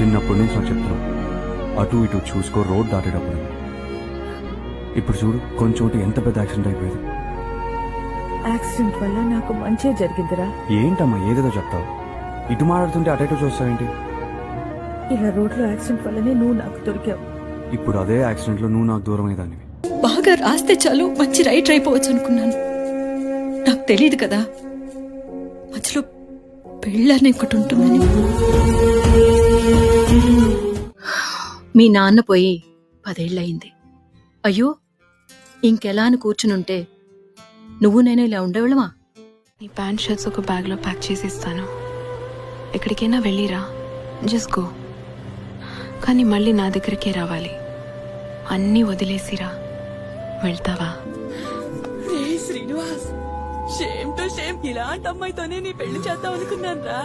చిన్నప్పటి నుంచి నాకు చెప్తున్నావు అటు ఇటు చూసుకో రోడ్ దాటేటప్పుడు. ఇప్పుడు చూడు కొంచెం ఎంత పెద్ద యాక్సిడెంట్ అయిపోయేది. యాక్సిడెంట్ వల్ల నాకు మంచి జరిగిందిరా. ఏంటమ్మా ఏదేదో చెప్తావు? ఇటు మాట్లాడుతుంటే అటు ఇటు చూస్తావేంటి ఇలా రోడ్లో యాక్సిడెంట్ వల్లనే నువ్వు నాకు దొరికావు. ఇప్పుడు అదే యాక్సిడెంట్లో నువ్వు నాకు దూరం అయ్యేదానివి బాగా రాస్తే చాలు మంచి రైటర్ అయిపోవచ్చు అనుకున్నాను నాకు తెలియదు కదా మధ్యలో పెళ్ళని ఒకటి ఉంటుందని. మీ నాన్న పోయి పదేళ్ళయింది. అయ్యో ఇంకెలా అని కూర్చునుంటే నువ్వు నేను ఇలా ఉండేవాళ్ళమా? నీ ప్యాంట్ షర్ట్స్ ఒక బ్యాగ్లో ప్యాక్ చేసి ఇస్తాను ఎక్కడికైనా వెళ్ళిరా. జస్ట్ గో కానీ మళ్ళీ నా దగ్గరికే రావాలి. అన్నీ వదిలేసిరా. వెళ్తావా? శ్రీనివాస్ షేమ్ టు షేమ్ ఇలాంటి అమ్మాయితోనే నీ పెళ్ళి చేద్దాం అనుకున్నాను రా